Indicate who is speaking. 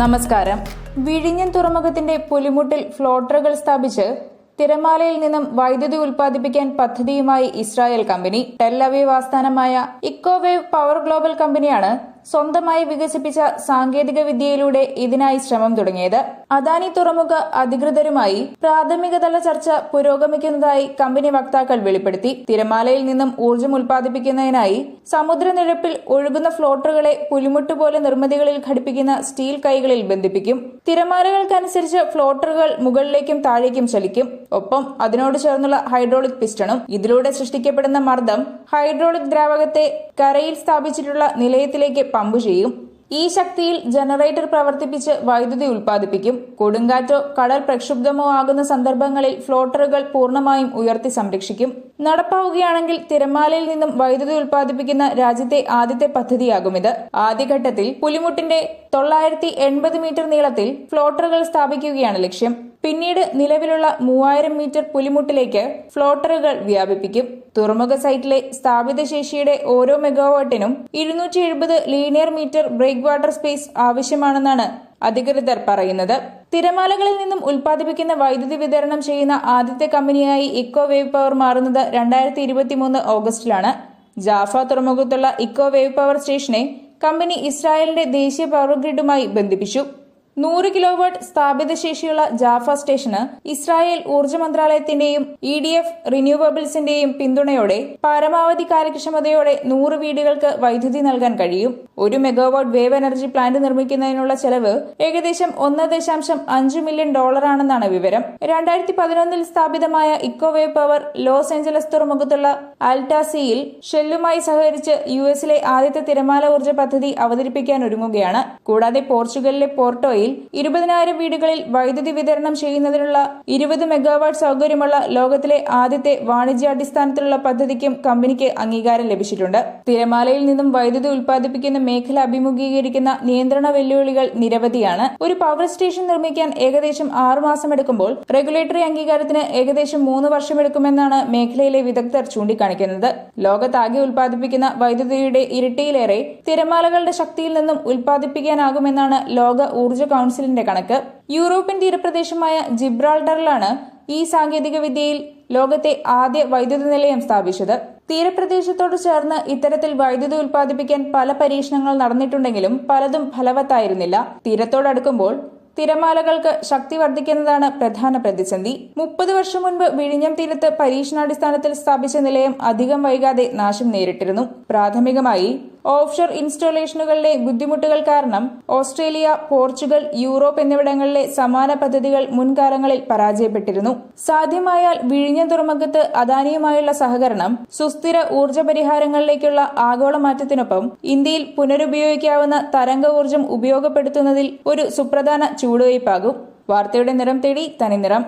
Speaker 1: നമസ്കാരം. വിഴിഞ്ഞം തുറമുഖത്തിന്റെ പുലിമുട്ടിൽ ഫ്ലോട്ടറുകൾ സ്ഥാപിച്ച് തിരമാലയിൽ നിന്നും വൈദ്യുതി ഉൽപ്പാദിപ്പിക്കാൻ പദ്ധതിയുമായി ഇസ്രായേൽ കമ്പനി. ടെല്ലവീവ് ആസ്ഥാനമായ ഇക്കോവേവ് പവർ ഗ്ലോബൽ കമ്പനിയാണ് സ്വന്തമായി വികസിപ്പിച്ച സാങ്കേതിക വിദ്യയിലൂടെ ഇതിനായി ശ്രമം തുടങ്ങിയത്. അദാനി തുറമുഖ അധികൃതരുമായി പ്രാഥമികതല ചർച്ച പുരോഗമിക്കുന്നതായി കമ്പനി വക്താക്കൾ വെളിപ്പെടുത്തി. തിരമാലയിൽ നിന്നും ഊർജം ഉൽപ്പാദിപ്പിക്കുന്നതിനായി സമുദ്രനിരപ്പിൽ ഒഴുകുന്ന ഫ്ലോട്ടറുകളെ പുലിമുട്ട് പോലെ നിർമ്മിതികളിൽ ഘടിപ്പിക്കുന്ന സ്റ്റീൽ കൈകളിൽ ബന്ധിപ്പിക്കും. തിരമാലകൾക്കനുസരിച്ച് ഫ്ലോട്ടറുകൾ മുകളിലേക്കും താഴേക്കും ചലിക്കും. ഒപ്പം അതിനോട് ചേർന്നുള്ള ഹൈഡ്രോളിക് പിസ്റ്റണും ഇതിലൂടെ സൃഷ്ടിക്കപ്പെടുന്ന മർദ്ദം ഹൈഡ്രോളിക് ദ്രാവകത്തെ കരയിൽ സ്ഥാപിച്ചിട്ടുള്ള നിലയത്തിലേക്ക് പമ്പ് ചെയ്യും. ഈ ശക്തിയിൽ ജനറേറ്റർ പ്രവർത്തിപ്പിച്ച് വൈദ്യുതി ഉൽപ്പാദിപ്പിക്കും. കൊടുങ്കാറ്റോ കടൽ പ്രക്ഷുബ്ധമോ ആകുന്ന സന്ദർഭങ്ങളിൽ ഫ്ലോട്ടറുകൾ പൂർണമായും ഉയർത്തി സംരക്ഷിക്കും. നടപ്പാവുകയാണെങ്കിൽ തിരമാലയിൽ നിന്നും വൈദ്യുതി ഉൽപ്പാദിപ്പിക്കുന്ന രാജ്യത്തെ ആദ്യത്തെ പദ്ധതിയാകും ഇത്. ആദ്യഘട്ടത്തിൽ പുലിമുട്ടിന്റെ തൊള്ളായിരത്തി എൺപത് മീറ്റർ നീളത്തിൽ ഫ്ലോട്ടറുകൾ സ്ഥാപിക്കുകയാണ് ലക്ഷ്യം. പിന്നീട് നിലവിലുള്ള മൂവായിരം മീറ്റർ പുലിമുട്ടിലേക്ക് ഫ്ലോട്ടറുകൾ വ്യാപിപ്പിക്കും. തുറമുഖ സൈറ്റിലെ സ്ഥാപിത ശേഷിയുടെ ഓരോ മെഗാവാട്ടിനും ഇരുന്നൂറ്റി എഴുപത് linear metre breakwater space ആവശ്യമാണെന്നാണ് അധികൃതർ പറയുന്നത്. തിരമാലകളിൽ നിന്നും ഉൽപ്പാദിപ്പിക്കുന്ന വൈദ്യുതി വിതരണം ചെയ്യുന്ന ആദ്യത്തെ കമ്പനിയായി ഇക്കോ വേവ് പവർ മാറുന്നത് രണ്ടായിരത്തി ഇരുപത്തിമൂന്ന് ഓഗസ്റ്റിലാണ്. ജാഫ തുറമുഖത്തുള്ള ഇക്കോ വേവ് പവർ സ്റ്റേഷനെ കമ്പനി ഇസ്രായേലിന്റെ ദേശീയ പവർ ഗ്രിഡുമായി ബന്ധിപ്പിച്ചു. നൂറ് കിലോവാട്ട് സ്ഥാപിത ശേഷിയുള്ള ജാഫ സ്റ്റേഷന് ഇസ്രായേൽ ഊർജ മന്ത്രാലയത്തിന്റെയും ഇ ഡി എഫ് റിന്യൂവബിൾസിന്റെയും പിന്തുണയോടെ പരമാവധി കാര്യക്ഷമതയോടെ നൂറ് വീടുകൾക്ക് വൈദ്യുതി നൽകാൻ കഴിയും. ഒരു മെഗാവാട്ട് വേവ് എനർജി പ്ലാന്റ് നിർമ്മിക്കുന്നതിനുള്ള ചെലവ് ഏകദേശം ഒന്ന് ദശാംശം അഞ്ച് മില്യൺ ഡോളറാണെന്നാണ് വിവരം. രണ്ടായിരത്തി പതിനൊന്നിൽ സ്ഥാപിതമായ Eco Wave power Los Angeles തുറമുഖത്തുള്ള ആൽറ്റാസിയിൽ ഷെല്ലുമായി സഹകരിച്ച് യു എസിലെ ആദ്യത്തെ തിരമാല ഊർജ പദ്ധതി അവതരിപ്പിക്കാൻ ഒരുങ്ങുകയാണ്. കൂടാതെ പോർച്ചുഗലിലെ പോർട്ടോയിൽ ഇരുപതിനായിരം വീടുകളിൽ വൈദ്യുതി വിതരണം ചെയ്യുന്നതിനുള്ള ഇരുപത് മെഗാവാട്ട് സൗകര്യമുള്ള ലോകത്തിലെ ആദ്യത്തെ വാണിജ്യാടിസ്ഥാനത്തിലുള്ള പദ്ധതിക്കും കമ്പനിക്ക് അംഗീകാരം ലഭിച്ചിട്ടുണ്ട്. തിരമാലയിൽ നിന്നും വൈദ്യുതി ഉൽപ്പാദിപ്പിക്കുന്ന മേഖല അഭിമുഖീകരിക്കുന്ന നിയന്ത്രണ വെല്ലുവിളികൾ നിരവധിയാണ്. ഒരു പവർ സ്റ്റേഷൻ നിർമ്മിക്കാൻ ഏകദേശം ആറുമാസം എടുക്കുമ്പോൾ റെഗുലേറ്ററി അംഗീകാരത്തിന് ഏകദേശം മൂന്ന് വർഷമെടുക്കുമെന്നാണ് മേഖലയിലെ വിദഗ്ധർ ചൂണ്ടിക്കാണിക്കുന്നത്. ലോകത്താകെ ഉൽപ്പാദിപ്പിക്കുന്ന വൈദ്യുതിയുടെ ഇരട്ടിയിലേറെ തിരമാലകളുടെ ശക്തിയിൽ നിന്നും ഉൽപ്പാദിപ്പിക്കാനാകുമെന്നാണ് ലോക ഊർജ കൌൺസിലിന്റെ കണക്ക് യൂറോപ്യൻ തീരപ്രദേശമായ ജിബ്രാൾഡറിലാണ് ഈ സാങ്കേതിക വിദ്യയിൽ ലോകത്തെ ആദ്യ വൈദ്യുത നിലയം സ്ഥാപിച്ചത്. തീരപ്രദേശത്തോട് ചേർന്ന് ഇത്തരത്തിൽ വൈദ്യുതി ഉൽപ്പാദിപ്പിക്കാൻ പല പരീക്ഷണങ്ങൾ നടന്നിട്ടുണ്ടെങ്കിലും പലതും ഫലവത്തായിരുന്നില്ല. തീരത്തോടടുക്കുമ്പോൾ തിരമാലകൾക്ക് ശക്തി വർദ്ധിക്കുന്നതാണ് പ്രധാന പ്രതിസന്ധി. മുപ്പത് വർഷം മുൻപ് വിഴിഞ്ഞം തീരത്ത് പരീക്ഷണാടിസ്ഥാനത്തിൽ സ്ഥാപിച്ച നിലയം അധികം വൈകാതെ നാശം നേരിട്ടിരുന്നു. പ്രാഥമികമായി ഓഫ്ഷോർ ഇൻസ്റ്റലേഷനുകളിലെ ബുദ്ധിമുട്ടുകൾ കാരണം ഓസ്ട്രേലിയ പോർച്ചുഗൽ യൂറോപ്പ് എന്നിവിടങ്ങളിലെ സമാന പദ്ധതികൾ മുൻകാലങ്ങളിൽ പരാജയപ്പെട്ടിരുന്നു. സാധ്യമായാൽ വിഴിഞ്ഞ തുറമുഖത്ത് അദാനിയുമായുള്ള സഹകരണം സുസ്ഥിര ഊർജ പരിഹാരങ്ങളിലേക്കുള്ള ആഗോള മാറ്റത്തിനൊപ്പം ഇന്ത്യയിൽ പുനരുപയോഗിക്കാവുന്ന തരംഗ ഊർജം ഉപയോഗപ്പെടുത്തുന്നതിൽ ഒരു സുപ്രധാന ചുവടുവയ്പാകും വാർത്തയുടെ നിറം തേടി തനിനിറം.